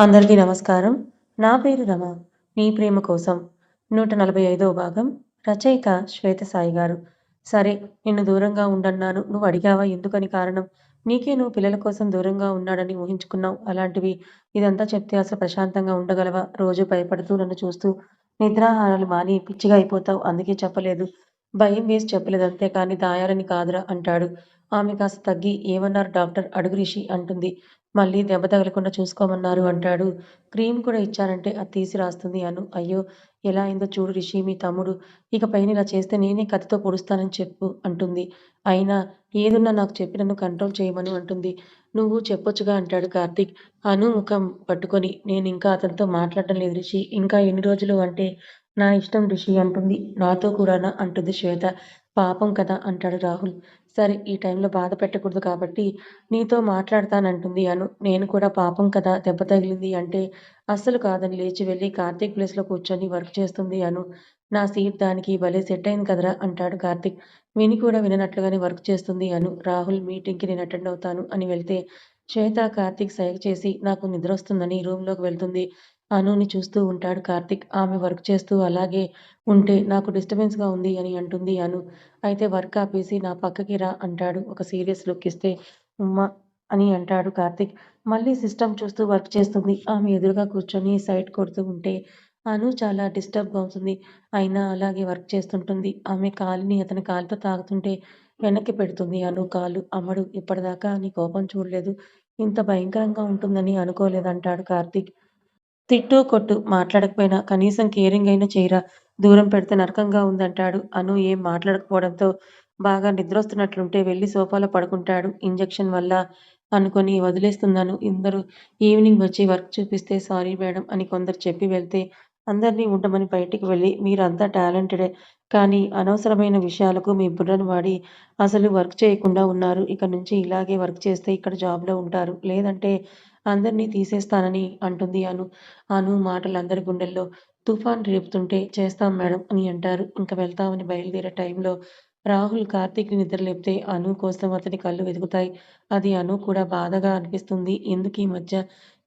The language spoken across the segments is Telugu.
అందరికీ నమస్కారం. నా పేరు రమ. నీ ప్రేమ కోసం నూట నలభై ఐదవ భాగం రచయిత శ్వేత సాయి గారు. సరే నిన్ను దూరంగా ఉండన్నాను. నువ్వు అడిగావా ఎందుకని కారణం? నీకే నువ్వు పిల్లల కోసం దూరంగా ఉన్నాడని ఊహించుకున్నావు. అలాంటివి ఇదంతా చెప్తే అసలు ప్రశాంతంగా ఉండగలవా? రోజు భయపడుతూ నన్ను చూస్తూ నిద్రాహారాలు మాని పిచ్చిగా అయిపోతావు. అందుకే చెప్పలేదు. భయం వేసి చెప్పలేదు. అంతే కానీ దాయాలని కాదురా అంటాడు. ఆమె కాస్త తగ్గి ఏమన్నారు డాక్టర్? అడుగు రిషి అంటుంది. మళ్ళీ దెబ్బ తగలకుండా చూసుకోమన్నారు అంటాడు. క్రీమ్ కూడా ఇచ్చారంటే అది తీసి రాస్తుంది అను. అయ్యో ఎలా అయిందో చూడు రిషి మీ తమ్ముడు. ఇక పైన ఇలా చేస్తే నేనే కథతో పొడుస్తానని చెప్పు అంటుంది. అయినా ఏదున్నా నాకు చెప్పి నన్ను కంట్రోల్ చేయమను అంటుంది. నువ్వు చెప్పొచ్చుగా అంటాడు కార్తీక్. అను ముఖం పట్టుకొని నేను ఇంకా అతనితో మాట్లాడటం లేదు రిషి. ఇంకా ఎన్ని రోజులు అంటే నా ఇష్టం రిషి అంటుంది. నాతో కూడానా అంటుంది శ్వేత. పాపం కదా అంటాడు రాహుల్. సరే ఈ టైంలో బాధ పెట్టకూడదు కాబట్టి నీతో మాట్లాడతానంటుంది అను. నేను కూడా పాపం కదా దెబ్బ తగిలింది అంటే అస్సలు కాదని లేచి వెళ్ళి కార్తీక్ ప్లేస్లో కూర్చొని వర్క్ చేస్తుంది అను. నా సీట్ దానికి భలే సెట్ అయింది కదరా అంటాడు కార్తీక్. విని కూడా విననట్లుగానే వర్క్ చేస్తుంది అను. రాహుల్ మీటింగ్కి నేను అటెండ్ అవుతాను అని వెళ్తే శ్వేత కార్తీక్ సైగ చేసి నాకు నిద్ర వస్తుందని రూమ్లోకి వెళ్తుంది. అనుని చూస్తూ ఉంటాడు కార్తీక్. ఆమె వర్క్ చేస్తూ అలాగే ఉంటే నాకు డిస్టర్బెన్స్గా ఉంది అని అంటుంది అను. అయితే వర్క్ ఆపేసి నా పక్కకి రా అంటాడు. ఒక సీరియస్ లుక్ ఇస్తే ఉమ్మా అని అంటాడు కార్తిక్. మళ్ళీ సిస్టమ్ చూస్తూ వర్క్ చేస్తుంది. ఆమె ఎదురుగా కూర్చొని సైట్ కొడుతూ ఉంటే అను చాలా డిస్టర్బ్గా అవుతుంది అయినా అలాగే వర్క్ చేస్తుంటుంది. ఆమె కాలుని అతని కాలుతో తాగుతుంటే వెనక్కి పెడుతుంది అను కాలు. అమ్మడు ఇప్పటిదాకా నీ కోపం చూడలేదు. ఇంత భయంకరంగా ఉంటుందని అనుకోలేదంటాడు కార్తీక్. తిట్టు కొట్టు మాట్లాడకపోయినా కనీసం కేరింగ్ అయినా చేయరా? దూరం పెడితే నరకంగా ఉందంటాడు. అను ఏం మాట్లాడకపోవడంతో బాగా నిద్రొస్తున్నట్లుంటే వెళ్ళి సోఫాలో పడుకుంటాడు. ఇంజెక్షన్ వల్ల అనుకొని వదిలేస్తున్నాను. ఇందరూ ఈవినింగ్ వచ్చి వర్క్ చూపిస్తే సారీ మేడం అని కొందరు చెప్పి వెళ్తే అందరినీ ఉండమని బయటికి వెళ్ళి మీరంతా టాలెంటెడే. కానీ అనవసరమైన విషయాలకు మీ బుర్రను వాడి అసలు వర్క్ చేయకుండా ఉన్నారు. ఇక నుంచి ఇలాగే వర్క్ చేస్తే ఇక్కడ జాబ్లో ఉంటారు. లేదంటే అందరినీ తీసేస్తానని అంటుంది అను. అను మాటలు అందరి గుండెల్లో తుఫాన్ రేపుతుంటే చేస్తాం మేడం అని అంటారు. ఇంకా వెళ్తామని బయలుదేరే టైంలో రాహుల్ కార్తీక్ని నిద్రలేపితే అను కోసం అతని కళ్ళు వెతుకుతాయి. అది అను కూడా బాధగా అనిపిస్తుంది. ఎందుకు ఈ మధ్య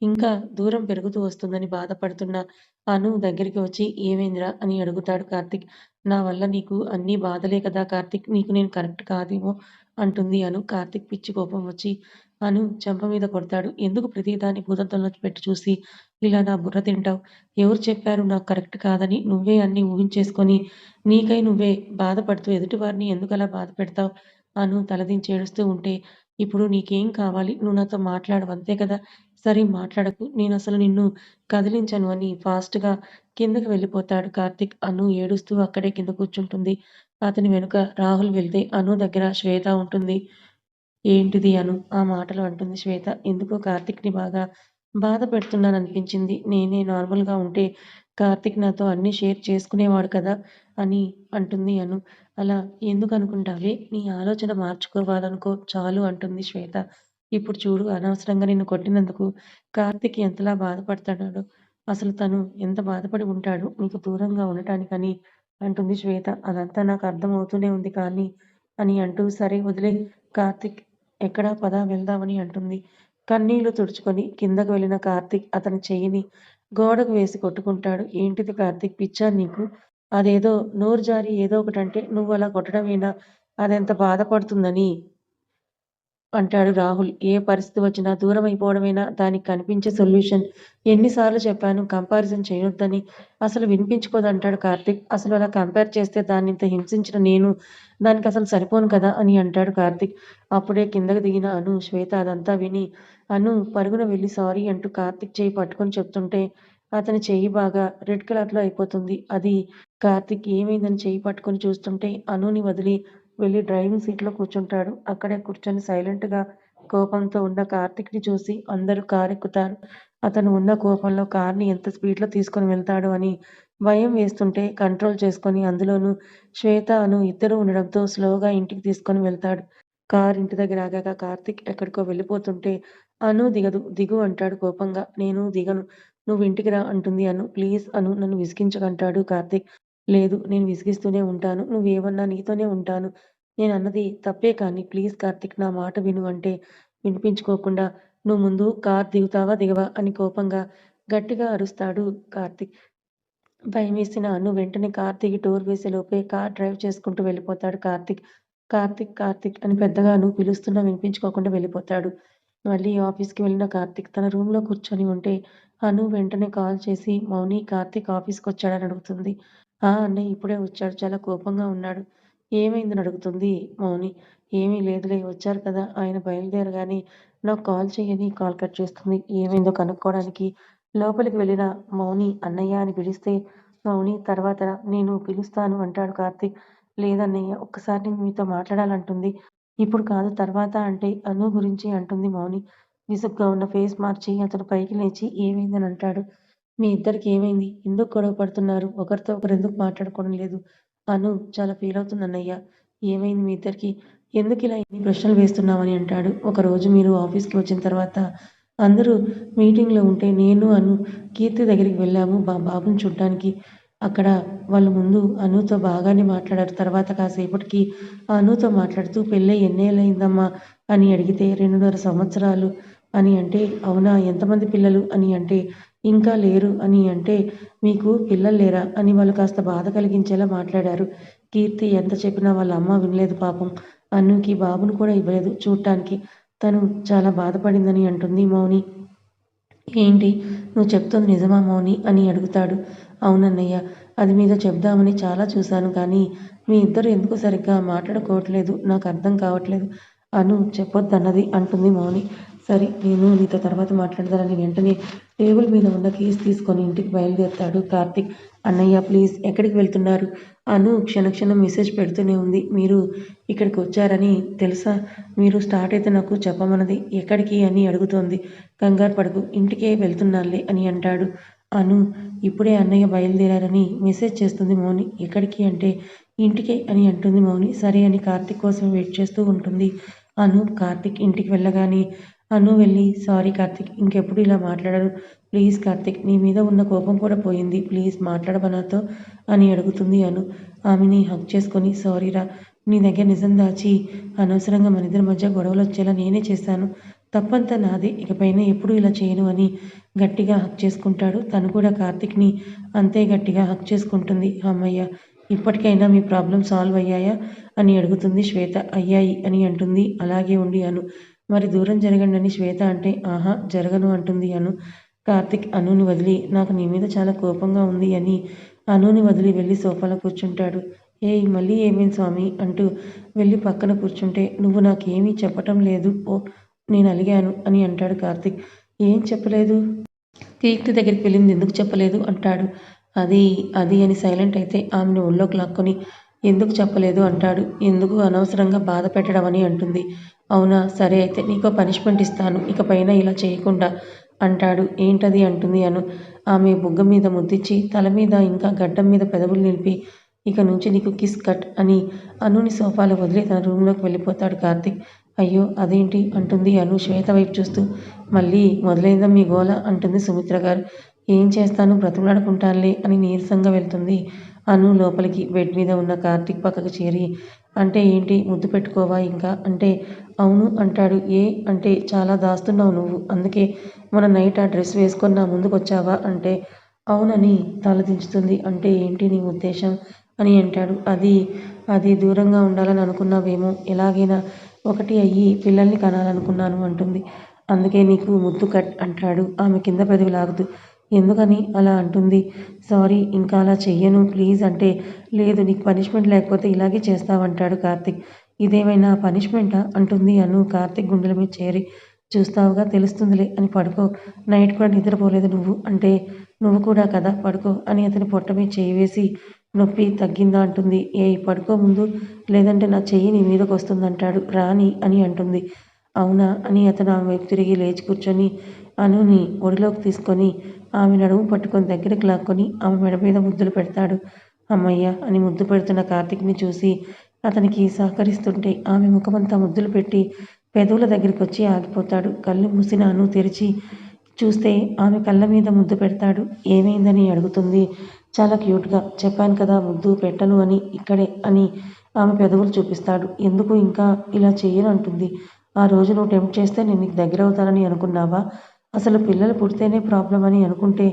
ఇంకా దూరం పెరుగుతూ వస్తుందని బాధపడుతున్న అను దగ్గరికి వచ్చి ఏమైందిరా? అని అడుగుతాడు కార్తీక్. నా వల్ల నీకు అన్నీ బాధలే కదా కార్తీక్. నీకు నేను కరెక్ట్ కాదేమో అంటుంది అను. కార్తీక్ పిచ్చి కోపం వచ్చి అను చెంప మీద కొడతాడు. ఎందుకు ప్రతిదాన్ని భూతద్దంలో పెట్టి చూసి ఇలా నా బుర్ర తింటావు? ఎవరు చెప్పారు నాకు కరెక్ట్ కాదని? నువ్వే అన్ని ఊహించేసుకొని నీకై నువ్వే బాధపడుతూ ఎదుటివారిని ఎందుకు అలా బాధ పెడతావు? అను తలదించి ఏడుస్తూ ఉంటే ఇప్పుడు నీకేం కావాలి? నువ్వు నాతో మాట్లాడవు అంతే కదా? సరే మాట్లాడకు. నేను అసలు నిన్ను కదిలించను అని ఫాస్ట్గా కిందకి వెళ్ళిపోతాడు కార్తిక్. అను ఏడుస్తూ అక్కడే కింద కూర్చుంటుంది. అతని వెనుక రాహుల్ వెళ్తే అను దగ్గర శ్వేత ఉంటుంది. ఏంటిది అను? ఆ మాటలు అంటుంది శ్వేత. ఎందుకో కార్తిక్ని బాగా బాధ పెడుతున్నాననిపించింది నేనే నార్మల్గా ఉంటే కార్తిక్ నాతో అన్నీ షేర్ చేసుకునేవాడు కదా అని అంటుంది అను. అలా ఎందుకు అనుకుంటావే నీ ఆలోచన మార్చుకోవాలనుకో చాలు అంటుంది శ్వేత. ఇప్పుడు చూడు అనవసరంగా నిన్ను కొట్టినందుకు కార్తిక్ ఎంతలా బాధపడుతున్నాడు. అసలు తను ఎంత బాధపడి ఉంటాడు? నీకు దూరంగా ఉండటానికని అంటుంది శ్వేత. అదంతా నాకు అర్థమవుతూనే ఉంది కానీ అని అంటూ సరే వదిలే కార్తిక్ ఎక్కడా పద వెళ్దామని అంటుంది. కన్నీళ్ళు తుడుచుకొని కిందకు వెళ్ళిన కార్తీక్ అతని చెయ్యిని గోడకు వేసి కొట్టుకుంటాడు. ఏంటిది కార్తీక్? పిచ్చా నీకు? అదేదో నోరు జారి ఏదో ఒకటంటే నువ్వు అలా కొట్టడమేనా? అదెంత బాధపడుతుందని? అంటాడు రాహుల్. ఏ పరిస్థితి వచ్చినా దూరం అయిపోవడమేనా? దానికి కనిపించే సొల్యూషన్. ఎన్నిసార్లు చెప్పాను కంపారిజన్ చేయొద్దని. అసలు వినిపించుకోదంటాడు కార్తిక్. అసలు అలా కంపేర్ చేస్తే దాన్ని ఇంత హింసించిన నేను దానికి అసలు సరిపోను కదా అని అంటాడు కార్తిక్. అప్పుడే కిందకు దిగిన అను శ్వేత అదంతా విని అను పరుగున వెళ్ళి సారీ అంటూ కార్తిక్ చేయి పట్టుకొని చెప్తుంటే అతని చెయ్యి బాగా రెడ్ కలర్లో అయిపోతుంది. అది కార్తిక్ ఏమైందని చెయ్యి పట్టుకొని చూస్తుంటే అనుని వదిలి వెళ్ళి డ్రైవింగ్ సీట్లో కూర్చుంటాడు. అక్కడే కూర్చొని సైలెంట్గా కోపంతో ఉన్న కార్తిక్ని చూసి అందరూ కారు ఎక్కుతారు అతను ఉన్న కోపంలో కార్ని ఎంత స్పీడ్లో తీసుకొని వెళ్తాడు అని భయం వేస్తుంటే కంట్రోల్ చేసుకొని అందులోనూ శ్వేత అను ఇద్దరు ఉండడంతో స్లోగా ఇంటికి తీసుకొని వెళ్తాడు. కార్ ఇంటి దగ్గర ఆగాక కార్తిక్ ఎక్కడికో వెళ్ళిపోతుంటే అను దిగదు. దిగు అంటాడు కోపంగా. నేను దిగను. నువ్వు ఇంటికి రా అంటుంది అను. ప్లీజ్ అను నన్ను విసిగించకంటాడు కార్తిక్. లేదు నేను విసిగిస్తూనే ఉంటాను. నువ్వేమన్నా నీతోనే ఉంటాను. నేను అన్నది తప్పే కానీ ప్లీజ్ కార్తిక్ నా మాట విను అంటే వినిపించుకోకుండా నువ్వు ముందు కార్ దిగుతావా దిగవా అని కోపంగా గట్టిగా అరుస్తాడు కార్తిక్. భయం వేసిన అను వెంటనే కార్ దిగి డోర్ వేసేలోపే కార్ డ్రైవ్ చేసుకుంటూ వెళ్ళిపోతాడు కార్తిక్. కార్తిక్ కార్తిక్ అని పెద్దగా అను పిలుస్తున్నా వినిపించుకోకుండా వెళ్ళిపోతాడు. మళ్ళీ ఆఫీస్కి వెళ్ళిన కార్తిక్ తన రూమ్లో కూర్చొని ఉంటే అను వెంటనే కాల్ చేసి మౌని కార్తీక్ ఆఫీస్కి వచ్చాడని అడుగుతుంది. ఆ అన్నయ్య ఇప్పుడే వచ్చాడు చాలా కోపంగా ఉన్నాడు. ఏమైందని అడుగుతుంది మౌని. ఏమీ లేదులే వచ్చారు కదా. ఆయన బయలుదేరగానే నాకు కాల్ చేయని కాల్ కట్ చేస్తుంది. ఏమైందో కనుక్కోవడానికి లోపలికి వెళ్ళిన మౌని అన్నయ్య అని పిలిస్తే మౌని తర్వాత నేను పిలుస్తాను అంటాడు కార్తీక్. లేదన్నయ్య ఒక్కసారి నేను మీతో మాట్లాడాలంటుంది. ఇప్పుడు కాదు తర్వాత అంటే అను గురించి అంటుంది మౌని. విసుగ్గా ఉన్న ఫేస్ మార్చి అతను పైకి లేచి ఏమైందని అంటాడు. మీ ఇద్దరికి ఏమైంది? ఎందుకు గొడవ పడుతున్నారు? ఒకరితో ఒకరు ఎందుకు మాట్లాడుకోవడం లేదు? అను చాలా ఫీల్ అవుతుంది అన్నయ్య ఏమైంది మీ ఇద్దరికి? ఎందుకు ఇలా ఎన్ని ప్రశ్నలు వేస్తున్నామని అంటాడు. ఒకరోజు మీరు ఆఫీస్కి వచ్చిన తర్వాత అందరూ మీటింగ్లో ఉంటే నేను అను కీర్తి దగ్గరికి వెళ్ళాము బా బాబుని చూడ్డానికి. అక్కడ వాళ్ళ ముందు అనుతో బాగానే మాట్లాడారు. తర్వాత కాసేపటికి అనుతో మాట్లాడుతూ పెళ్ళై ఎన్నేళ్ళయిందమ్మా? అని అడిగితే రెండున్నర సంవత్సరాలు. అని అంటే అవునా? ఎంతమంది పిల్లలు? అని అంటే ఇంకా లేరు అని అంటే మీకు పిల్లలు లేరా? అని వాళ్ళు కాస్త బాధ కలిగించేలా మాట్లాడారు. కీర్తి ఎంత చెప్పినా వాళ్ళ అమ్మ వినలేదు పాపం. అన్నుకి బాబును కూడా ఇవ్వలేదు చూడటానికి తను చాలా బాధపడిందని అంటుంది మౌని. ఏంటి? నువ్వు చెప్తుంది నిజమా మౌని? అని అడుగుతాడు. అవునన్నయ్య అది మీతో చెప్దామని చాలా చూశాను కానీ మీ ఇద్దరు ఎందుకు సరిగ్గా మాట్లాడుకోవట్లేదు? నాకు అర్థం కావట్లేదు. అను చెప్పొద్దన్నది అంటుంది మౌని. సరే నేను నీతో తర్వాత మాట్లాడతానని వెంటనే టేబుల్ మీద ఉన్న కీస్ తీసుకొని ఇంటికి బయలుదేరుతాడు కార్తిక్. అన్నయ్య ప్లీజ్ ఎక్కడికి వెళ్తున్నారు? అను క్షణక్షణం మెసేజ్ పెడుతూనే ఉంది. మీరు ఇక్కడికి వచ్చారని తెలుసా? మీరు స్టార్ట్ అయితే నాకు చెప్పమన్నది ఎక్కడికి? అని అడుగుతోంది. కంగారు పడకు ఇంటికే వెళ్తున్నానులే అని అంటాడు. అను ఇప్పుడే అన్నయ్య బయలుదేరారని మెసేజ్ చేస్తుంది మౌని. ఎక్కడికి అంటే ఇంటికే అని అంటుంది మౌని. సరే అని కార్తిక్ కోసం వెయిట్ చేస్తూ ఉంటుంది. అను కార్తిక్ ఇంటికి వెళ్ళగానే అను వెళ్ళి సారీ కార్తిక్ ఇంకెప్పుడు ఇలా మాట్లాడరు. ప్లీజ్ కార్తిక్ నీ మీద ఉన్న కోపం కూడా పోయింది. ప్లీజ్ మాట్లాడబనాతో అని అడుగుతుంది అను. ఆమెని హక్ చేసుకొని సారీరా నీ దగ్గర నిజం దాచి అనవసరంగా మన ఇద్దరి మధ్య గొడవలు వచ్చేలా నేనే చేశాను. తప్పంతా నాదే ఇకపైన ఎప్పుడు ఇలా చేయను అని గట్టిగా హక్ చేసుకుంటాడు. తను కూడా కార్తిక్ని అంతే గట్టిగా హక్ చేసుకుంటుంది. అమ్మయ్య ఇప్పటికైనా మీ ప్రాబ్లం సాల్వ్ అయ్యాయా? అని అడుగుతుంది శ్వేత. అయ్యాయి అని అంటుంది. అలాగే ఉండి అను. మరి దూరం జరగండి అని శ్వేత అంటే ఆహా జరగను అంటుంది అను. కార్తిక్ అనుని వదిలి నాకు నీ మీద చాలా కోపంగా ఉంది అని అనుని వదిలి వెళ్ళి సోఫాలో కూర్చుంటాడు. ఏయ్ మళ్ళీ ఏమేం స్వామి? అంటూ వెళ్ళి పక్కన కూర్చుంటే నువ్వు నాకేమీ చెప్పటం లేదు ఓ నేను అలిగాను అని అంటాడు కార్తిక్. ఏం చెప్పలేదు? కీర్తి దగ్గరికి వెళ్ళింది ఎందుకు చెప్పలేదు? అంటాడు. అది అది అని సైలెంట్ అయితే ఆమెను ఒళ్ళోకి లాక్కొని ఎందుకు చెప్పలేదు? అంటాడు. ఎందుకు అనవసరంగా బాధ పెట్టడం అని అంటుంది. అవునా? సరే అయితే నీకో పనిష్మెంట్ ఇస్తాను. ఇకపైన ఇలా చేయకుండా అంటాడు. ఏంటది అంటుంది అను. ఆమె బుగ్గ మీద ముద్దిచ్చి తల మీద ఇంకా గడ్డం మీద పెదవులు నిలిపి ఇక నుంచి నీకు కిస్ కట్ అని అనుని సోఫాలో వదిలి తన రూమ్లోకి వెళ్ళిపోతాడు కార్తిక్. అయ్యో అదేంటి? అంటుంది అను శ్వేత వైపు చూస్తూ. మళ్ళీ మొదలైందా మీ గోల? అంటుంది సుమిత్ర గారు. ఏం చేస్తాను? బ్రతుకులాడుకుంటానులే అని నీరసంగా వెళ్తుంది. అను లోపలికి బెడ్ మీద ఉన్న కార్తీక్ పక్కకు చేరి అంటే ఏంటి? ముద్దు పెట్టుకోవా ఇంకా? అంటే అవును అంటాడు. ఏ? అంటే చాలా దాస్తున్నావు నువ్వు. అందుకే మన నైట్ ఆ డ్రెస్ వేసుకొని నా ముందుకు వచ్చావా అంటే అవునని తలదించుతుంది అంటే ఏంటి నీ ఉద్దేశం? అని అంటాడు. అది అది దూరంగా ఉండాలని అనుకున్నావేమో. ఎలాగైనా ఒకటి అయ్యి పిల్లల్ని కనాలనుకున్నాను అంటుంది. అందుకే నీకు ముద్దు కట్ అంటాడు. ఆమె కింద పెదవి లాగుతూ ఎందుకని అలా అంటుంది? సారీ ఇంకా అలా చెయ్యను ప్లీజ్ అంటే లేదు నీకు పనిష్మెంట్ లేకపోతే ఇలాగే చేస్తావంటాడు కార్తిక్. ఇదేమైనా పనిష్మెంటా? అంటుంది అను కార్తిక్ గుండెల మీద చేరి. చూస్తావుగా తెలుస్తుందిలే అని పడుకో. నైట్ కూడా నిద్రపోలేదు నువ్వు అంటే నువ్వు కూడా కదా పడుకో అని అతని పొట్ట మీద చేయి వేసి నొప్పి తగ్గిందా అంటుంది. ఏ పడుకో ముందు లేదంటే నా చెయ్యి నీ మీదకు వస్తుందంటాడు రాని అని అంటుంది. అవునా అని అతను ఆమె వైపు తిరిగి లేచి కూర్చొని అనుని ఒడిలోకి తీసుకొని ఆమె నడుము పట్టుకొని దగ్గరికి లాక్కొని ఆమె మెడ మీద ముద్దులు పెడతాడు. అమ్మయ్య అని ముద్దు పెడుతున్న కార్తిక్ని చూసి అతనికి సహకరిస్తుంటే ఆమె ముఖమంతా ముద్దులు పెట్టి పెదవుల దగ్గరికి వచ్చి ఆగిపోతాడు. కళ్ళు మూసిన తెరిచి చూస్తే ఆమె కళ్ళ మీద ముద్దు పెడతాడు. ఏమైందని? అడుగుతుంది. చాలా క్యూట్గా. చెప్పాను కదా ముద్దు పెట్టను అని ఇక్కడే అని ఆమె పెదవులు చూపిస్తాడు. ఎందుకు ఇంకా ఇలా చేయను అంటుంది. ఆ రోజు నువ్వు టెంప్ట్ చేస్తే నేను నీకు దగ్గర అవుతానని అనుకున్నావా? అసలు పిల్లలు పుడితేనే ప్రాబ్లం అని అనుకుంటే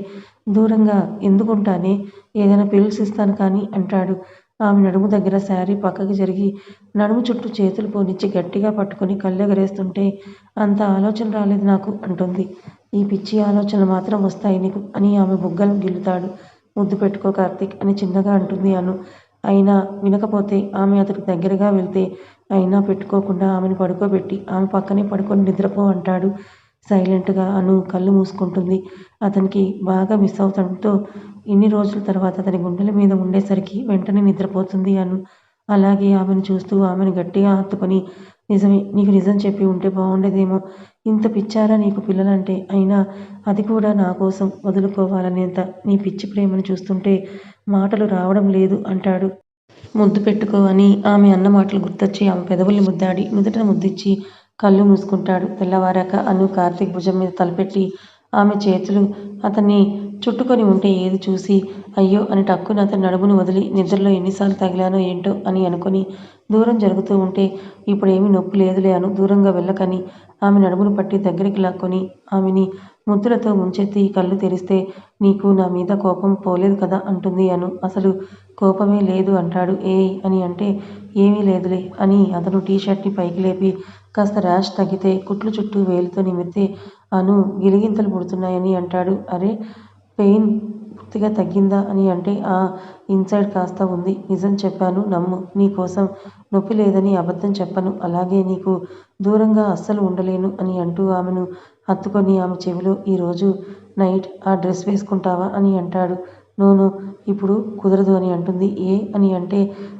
దూరంగా ఎందుకుంటానే? ఏదైనా పిల్స్ ఇస్తాను కానీ అంటాడు. ఆమె నడుము దగ్గర శారీ పక్కకి జరిగి నడుము చుట్టూ చేతులు పోనిచ్చి గట్టిగా పట్టుకుని కళ్ళెగరేస్తుంటే అంత ఆలోచన రాలేదు నాకు అంటుంది. ఈ పిచ్చి ఆలోచనలు మాత్రం వస్తాయి నీకు అని ఆమె బుగ్గలు గిల్లుతాడు. ముద్దు పెట్టుకో కార్తీక్ అని చిన్నగా అంటుంది అను. అయినా వినకపోతే ఆమె అతడికి దగ్గరగా వెళ్తే అయినా పెట్టుకోకుండా ఆమెను పడుకోబెట్టి ఆమె పక్కనే పడుకొని నిద్రపో అంటాడు. సైలెంట్గా అను కళ్ళు మూసుకుంటుంది. అతనికి బాగా మిస్ అవుతంతో ఇన్ని రోజుల తర్వాత అతని గుండెల మీద ఉండేసరికి వెంటనే నిద్రపోతుంది అను. అలాగే ఆమెను చూస్తూ ఆమెను గట్టిగా హత్తుకొని నిజమే నీకు నిజం చెప్పి ఉంటే బాగుండేదేమో ఇంత పిచ్చారా నీకు పిల్లలంటే? అయినా అది కూడా నా కోసం వదులుకోవాలనేంత నీ పిచ్చి ప్రేమను చూస్తుంటే మాటలు రావడం లేదు అంటాడు. ముద్దు పెట్టుకో అని ఆమె అన్న మాటలు గుర్తొచ్చి ఆమె పెదవుల్ని ముద్దాడి నుదుట ముద్దిచ్చి కళ్ళు మూసుకుంటాడు. తెల్లవారాక అను కార్తీక్ భుజం మీద తలపెట్టి ఆమె చేతులు అతన్ని చుట్టుకొని ఉంటే ఏది చూసి అయ్యో అని టక్కున అతని నడుమును వదిలి నిద్రలో ఎన్నిసార్లు తగిలానో ఏంటో అని అనుకొని దూరం జరుగుతూ ఉంటే ఇప్పుడేమీ నొప్పి లేదులే అను దూరంగా వెళ్ళకని ఆమె నడుమును పట్టి దగ్గరికి లాక్కొని ఆమెని ముద్దులతో ముంచెత్తి కళ్ళు తెరిస్తే నీకు నా మీద కోపం పోలేదు కదా అంటుంది అను. అసలు కోపమే లేదు అంటాడు. ఏయ్ అని అంటే ఏమీ లేదులే అని అతను టీషర్ట్ని పైకి లేపి కాస్త ర్యాష్ తగ్గితే కుట్లు చుట్టూ వేలుతో నిమిత్తే అను గిలిగింతలు పుడుతున్నాయని అంటాడు. అరే పెయిన్ పూర్తిగా తగ్గిందా అని అంటే ఆ ఇన్సైడ్ కాస్త ఉంది. నిజం చెప్పాను నమ్ము. నీ కోసం నొప్పి లేదని అబద్ధం చెప్పను. అలాగే నీకు దూరంగా అస్సలు ఉండలేను అని అంటూ ఆమెను హత్తుకొని ఆమె చెవిలో ఈరోజు నైట్ ఆ డ్రెస్ వేసుకుంటావా? అని అంటాడు. నోను ఇప్పుడు కుదరదు అని అంటుంది. ఏ అని అంటే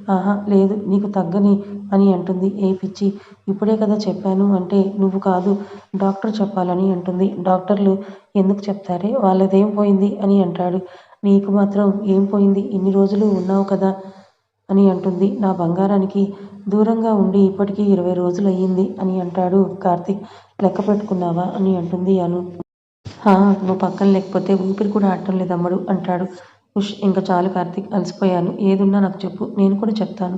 ఆహా లేదు నీకు తగ్గని అని అంటుంది. ఏ పిచ్చి ఇప్పుడే కదా చెప్పాను అంటే నువ్వు కాదు డాక్టర్ చెప్పాలని అంటుంది. డాక్టర్లు ఎందుకు చెప్తారే? వాళ్ళదేం పోయింది? అని అంటాడు. నీకు మాత్రం ఏం పోయింది? ఇన్ని రోజులు ఉన్నావు కదా అని అంటుంది. నా బంగారానికి దూరంగా ఉండి ఇప్పటికీ ఇరవై రోజులు అయ్యింది అని అంటాడు కార్తీక్. లెక్క పెట్టుకున్నావా అని అంటుంది అను. హా నువ్వు పక్కన లేకపోతే ఊపిరి కూడా ఆడటం లేదమ్మడు అంటాడు. ఉష్ ఇంకా చాలు కార్తీక్ అలసిపోయాను. ఏదున్నా నాకు చెప్పు నేను కూడా చెప్తాను.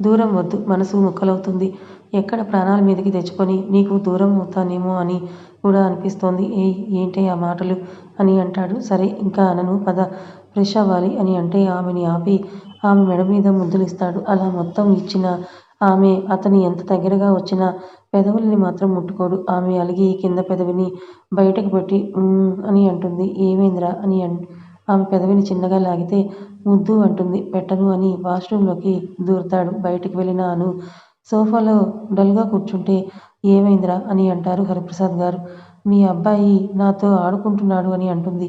దూరం వద్దు మనసు ముక్కలవుతుంది. ఎక్కడ ప్రాణాల మీదకి తెచ్చుకొని నీకు దూరం అవుతానేమో అని కూడా అనిపిస్తోంది. ఏ ఏంటి ఆ మాటలు అని అంటాడు. సరే ఇంకా అనను. పద ఫ్రెష్ అవ్వాలి అని అంటే ఆమెని ఆపి ఆమె మెడ మీద ముద్దులిస్తాడు. అలా మొత్తం ఇచ్చిన ఆమె అతని ఎంత దగ్గరగా వచ్చినా పెదవుల్ని మాత్రం ముట్టుకోడు. ఆమె అలిగి కింద పెదవిని బయటకు పెట్టి అని అంటుంది. ఏమేంద్రా అని ఆమె పెదవిని చిన్నగా లాగితే ముద్దు అంటుంది. పెట్టను అని వాష్రూంలోకి దూరుతాడు. బయటికి వెళ్ళిన అను సోఫాలో డల్గా కూర్చుంటే ఏమైందిరా అని అంటారు హరిప్రసాద్ గారు. మీ అబ్బాయి నాతో ఆడుకుంటున్నాడు అని అంటుంది.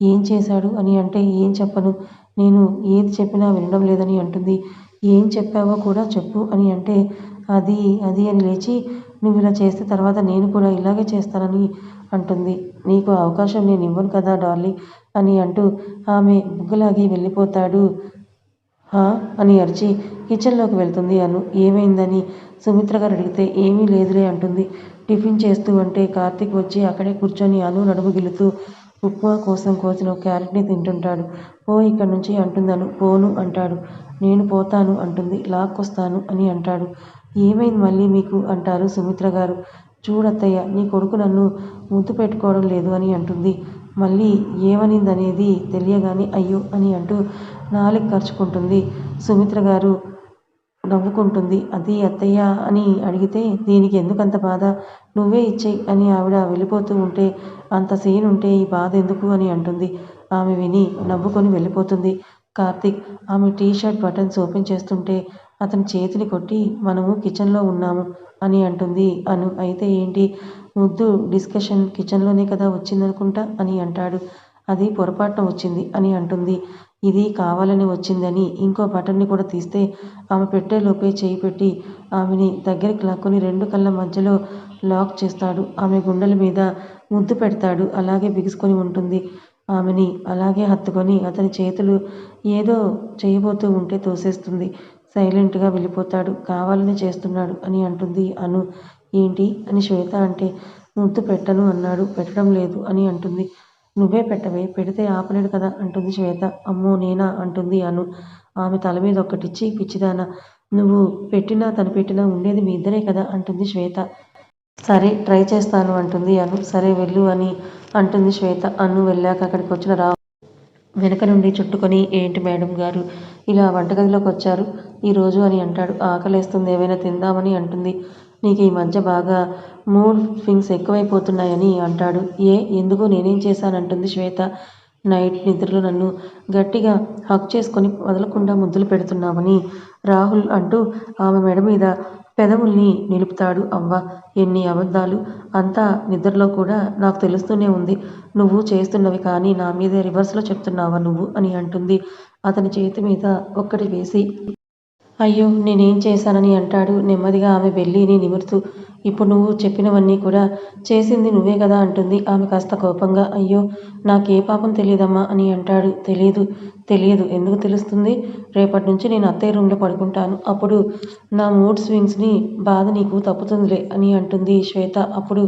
ఏం చేశాడు అని అంటే ఏం చెప్పను. నేను ఏది చెప్పినా వినడం లేదని అంటుంది. ఏం చెప్పావో కూడా చెప్పు అని అంటే అది అది అని లేచి నువ్వు ఇలా చేస్తే తర్వాత నేను కూడా ఇలాగే చేస్తానని అంటుంది. నీకు అవకాశం నేను ఇవ్వను కదా డార్లింగ్ అని అంటూ ఆమె బుగ్గలాగి వెళ్ళిపోతాడు. అని అరిచి కిచెన్లోకి వెళ్తుంది అను. ఏమైందని? సుమిత్ర గారు అడిగితే ఏమీ లేదులే అంటుంది. టిఫిన్ చేస్తూ అంటే కార్తీక్ వచ్చి అక్కడే కూర్చొని అను నడుము గిలుతూ ఉప్మా కోసం కోసిన క్యారెట్ని తింటుంటాడు. పో ఇక్కడి నుంచి అంటుందను. పోను అంటాడు. నేను పోతాను అంటుంది. లాక్కొస్తాను అని అంటాడు. ఏమైంది మళ్ళీ మీకు అంటారు సుమిత్ర గారు. చూడత్తయ్య నీ కొడుకు నన్ను ముద్దు పెట్టుకోవడం లేదు అని అంటుంది. మళ్ళీ ఏమనిందనేది తెలియగానే అయ్యో అని అంటూ నాలుగు ఖర్చుకుంటుంది సుమిత్ర గారు. నవ్వుకుంటుంది. అది అత్తయ్య అని అడిగితే దీనికి ఎందుకంత బాధ? నువ్వే ఇచ్చేయి అని ఆవిడ వెళ్ళిపోతూ ఉంటే అంత సీన్ ఉంటే ఈ బాధ ఎందుకు? అని అంటుంది. ఆమె విని నవ్వుకొని వెళ్ళిపోతుంది. కార్తీక్ ఆమె టీ షర్ట్ బటన్స్ ఓపెన్ చేస్తుంటే అతని చేతిని కొట్టి మనము కిచెన్లో ఉన్నాము అని అంటుంది అను. అయితే ఏంటి? ముద్దు డిస్కషన్ కిచెన్లోనే కదా వచ్చిందనుకుంటా అని అంటాడు. అది పొరపాటున వచ్చింది అని అంటుంది. ఇది కావాలని వచ్చిందని ఇంకో బటన్ని కూడా తీస్తే ఆమె పెట్టేలోపే చేయి పెట్టి ఆమెని దగ్గరికి లాక్కొని రెండు కళ్ళ మధ్యలో లాక్ చేస్తాడు. ఆమె గుండెల మీద ముద్దు పెడతాడు. అలాగే బిగుసుకొని ఉంటుంది. ఆమెని అలాగే హత్తుకొని అతని చేతులు ఏదో చేయబోతూ ఉంటే తోసేస్తుంది. సైలెంట్గా వెళ్ళిపోతాడు. కావాలని చేస్తున్నాడు అని అంటుంది అను. ఏంటి? అని శ్వేత అంటే ముద్దు పెట్టను అన్నాడు. పెట్టడం లేదు అని అంటుంది. నువ్వే పెట్టవే పెడితే ఆపలేడు కదా అంటుంది శ్వేత. అమ్మో నేనా? అంటుంది అను. ఆమె తల మీద ఒక్కటిచ్చి పిచ్చిదానా నువ్వు పెట్టినా తను పెట్టినా ఉండేది మీ ఇద్దరే కదా అంటుంది శ్వేత. సరే ట్రై చేస్తాను అంటుంది అను. సరే వెళ్ళు అని అంటుంది శ్వేత. అను వెళ్ళాక అక్కడికి వచ్చిన రా వెనక నుండి చుట్టుకొని ఏంటి మేడం గారు? ఇలా వంటగదిలోకి వచ్చారు. ఈరోజు అని అంటాడు. ఆకలేస్తుంది ఏమైనా తిందామని అంటుంది. నీకు ఈ మధ్య బాగా మూడ్ స్వింగ్స్ ఎక్కువైపోతున్నాయని అంటాడు. ఏ? ఎందుకు? నేనేం చేశానంటుంది శ్వేత. నైట్ నిద్రలో నన్ను గట్టిగా హక్ చేసుకొని వదలకుండా ముద్దులు పెడుతున్నామని రాహుల్ అంటూ ఆమె మెడ మీద పెదవుల్ని నిలుపుతాడు. అవ్వ ఎన్ని అబద్ధాలు. అంతా నిద్రలో కూడా నాకు తెలుస్తూనే ఉంది. నువ్వు చేస్తున్నవి కానీ నా మీదే రివర్స్లో చెప్తున్నావా నువ్వు? అని అంటుంది. అతని చేతి మీద ఒక్కటి వేసి అయ్యో నేనేం చేశానని అంటాడు. నెమ్మదిగా ఆమె బెల్లిని నిమురుతూ. ఇప్పుడు నువ్వు చెప్పినవన్నీ కూడా చేసింది నువ్వే కదా అంటుంది. ఆమె కాస్త కోపంగా అయ్యో నాకే పాపం తెలియదమ్మా అని అంటాడు. తెలియదు తెలియదు ఎందుకు తెలుస్తుంది? రేపటి నుంచి నేను అత్తయ్య రూమ్లో పడుకుంటాను. అప్పుడు నా మూడ్ స్వింగ్స్ని బాధ నీకు తప్పుతుందిలే అని అంటుంది శ్వేత. అప్పుడు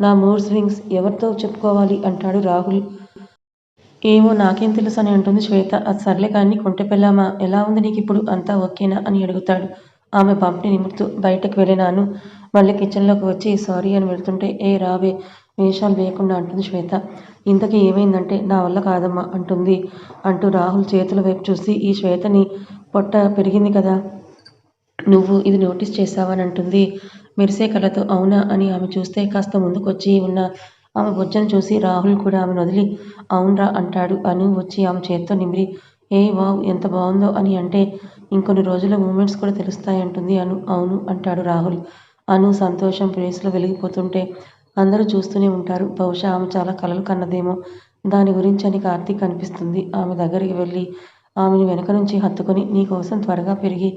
నా మూడ్ స్వింగ్స్ ఎవరితో చెప్పుకోవాలి? అంటాడు రాహుల్. ఏమో నాకేం తెలుసు అని అంటుంది శ్వేత. అది సర్లే కానీ కొంటె పెళ్ళామా? ఎలా ఉంది నీకు ఇప్పుడు? అంతా ఓకేనా? అని అడుగుతాడు. ఆమె పంపిణీ నిమురుతూ బయటకు వెళ్ళినాను. మళ్ళీ కిచెన్లోకి వచ్చి సారీ అని వెళ్తుంటే ఏ రావే వేషాలు వేయకుండా అంటుంది శ్వేత. ఇంతకీ ఏమైందంటే నా వల్ల కాదమ్మా అంటుంది. అంటూ రాహుల్ చేతుల వైపు చూసి ఈ శ్వేతని పొట్ట పెరిగింది కదా నువ్వు ఇది నోటీస్ చేశావని అంటుంది. మెరిసే కళ్ళతో అవునా? అని ఆమె చూస్తే కాస్త ముందుకొచ్చి ఉన్న ఆమె బొజ్జను చూసి రాహుల్ కూడా ఆమెను వదిలి అవునరా అంటాడు. అను వచ్చి ఆమె చేత్తో నిమిరి ఏ వావ్ ఎంత బాగుందో అని అంటే ఇంకొన్ని రోజుల మూమెంట్స్ కూడా తెలుస్తాయి అంటుంది అను అవును అంటాడు రాహుల్. అను సంతోషం ప్రేస్లో వెలిగిపోతుంటే అందరూ చూస్తూనే ఉంటారు. బహుశా ఆమె చాలా కలలు కన్నదేమో. దాని గురించి అని కార్తీక్ అనిపిస్తుంది. ఆమె దగ్గరికి వెళ్ళి ఆమెను వెనక నుంచి హత్తుకొని నీకోసం త్వరగా పెరిగి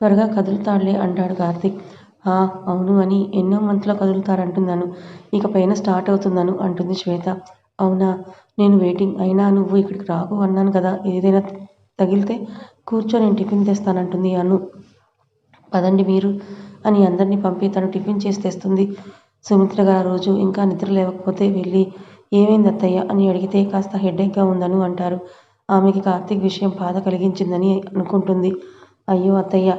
త్వరగా కదులుతాడులే అంటాడు కార్తీక్. ఆ అవును అని ఎన్నో మంత్లో కదులుతారంటున్నాను. ఇక పైన స్టార్ట్ అవుతుందను అంటుంది శ్వేత. అవునా? నేను వెయిటింగ్ అయినా నువ్వు ఇక్కడికి రాకు అన్నాను కదా. ఏదైనా తగిలితే కూర్చో నేను టిఫిన్ తెస్తానంటుంది అను. పదండి మీరు అని అందరినీ పంపి తను టిఫిన్ చేసి తెస్తుంది. సుమిత్ర గారు రోజు ఇంకా నిద్ర లేవకపోతే వెళ్ళి ఏమైంది అత్తయ్య? అని అడిగితే కాస్త హెడేక్గా ఉందను అంటారు. ఆమెకి కార్తీక్ విషయం బాధ కలిగించిందని అనుకుంటుంది. అయ్యో అత్తయ్య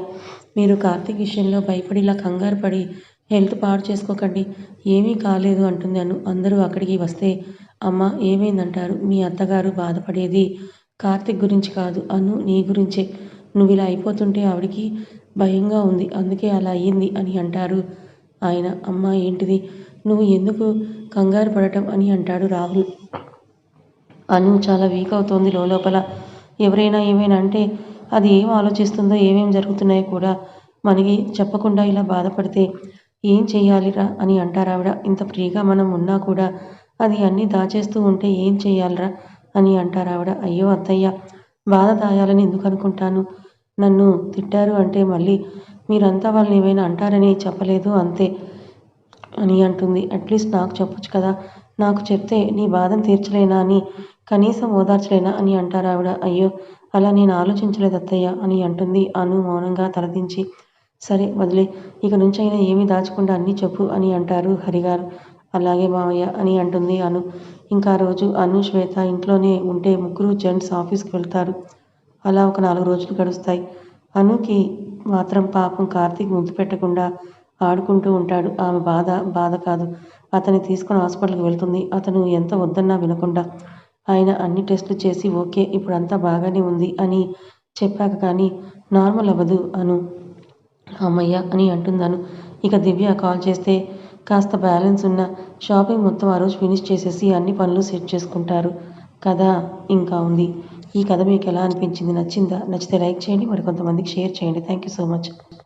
మీరు కార్తీక్ విషయంలో భయపడి ఇలా కంగారు పడి హెల్త్ పాడు చేసుకోకండి. ఏమీ కాలేదు అంటుంది అను. అందరూ అక్కడికి వస్తే అమ్మ ఏమైందంటారు? మీ అత్తగారు బాధపడేది కార్తీక్ గురించి కాదు. అను నీ గురించే. నువ్వు ఇలా అయిపోతుంటే ఆవిడికి భయంగా ఉంది. అందుకే అలా అయ్యింది అని అంటారు ఆయన. అమ్మ ఏంటిది? నువ్వు ఎందుకు కంగారు పడటం అని అంటాడు రాహుల్. అను చాలా వీక్ అవుతోంది లోపల. ఎవరైనా ఏమైనా అంటే అది ఏం ఆలోచిస్తుందో ఏమేం జరుగుతున్నాయో కూడా మనకి చెప్పకుండా ఇలా బాధపడితే ఏం చెయ్యాలిరా అని అంటారావిడ ఇంత ఫ్రీగా మనం ఉన్నా కూడా అది అన్నీ దాచేస్తూ ఉంటే ఏం చెయ్యాలిరా అని అంటారావిడ అయ్యో అత్తయ్య బాధ దాయాలని ఎందుకు అనుకుంటాను? నన్ను తిట్టారు అంటే మళ్ళీ మీరంతా వాళ్ళని ఏమైనా అంటారని చెప్పలేదు అంతే అని అంటుంది. అట్లీస్ట్ నాకు చెప్పొచ్చు కదా. నాకు చెప్తే నీ బాధను తీర్చలేనా అని కనీసం ఓదార్చలేనా అని అంటారావిడ అయ్యో అలా నేను ఆలోచించలేదు అత్తయ్య అని అంటుంది. అను మౌనంగా తలదించి సరే వదిలే ఇక నుంచి అయినా ఏమీ దాచకుండా అన్నీ చెప్పు అని అంటారు హరిగారు. అలాగే మావయ్య అని అంటుంది అను. ఇంకా రోజు అను శ్వేత ఇంట్లోనే ఉంటే ముగ్గురు జెంట్స్ ఆఫీస్కి వెళ్తారు. అలా ఒక నాలుగు రోజులు గడుస్తాయి. అనుకి మాత్రం పాపం కార్తీక్ ముందు పెట్టకుండా ఆడుకుంటూ ఉంటాడు. ఆమె బాధ బాధ కాదు. అతన్ని తీసుకుని హాస్పిటల్కి వెళ్తుంది. అతను ఎంత వద్దన్నా వినకుండా ఆయన అన్ని టెస్టులు చేసి ఓకే ఇప్పుడు అంతా బాగానే ఉంది అని చెప్పాక కానీ నార్మల్ అవ్వదు అను. అమ్మయ్య అని అంటున్నాను ఇక దివ్య కాల్ చేస్తే కాస్త బ్యాలెన్స్ ఉన్న షాపింగ్ మొత్తం ఆ రోజు ఫినిష్ చేసేసి అన్ని పనులు సెట్ చేసుకుంటారు. కథ ఇంకా ఉంది. ఈ కథ మీకు ఎలా అనిపించింది? నచ్చిందా? నచ్చితే లైక్ చేయండి. మరి కొంతమందికి షేర్ చేయండి. Thank you so much.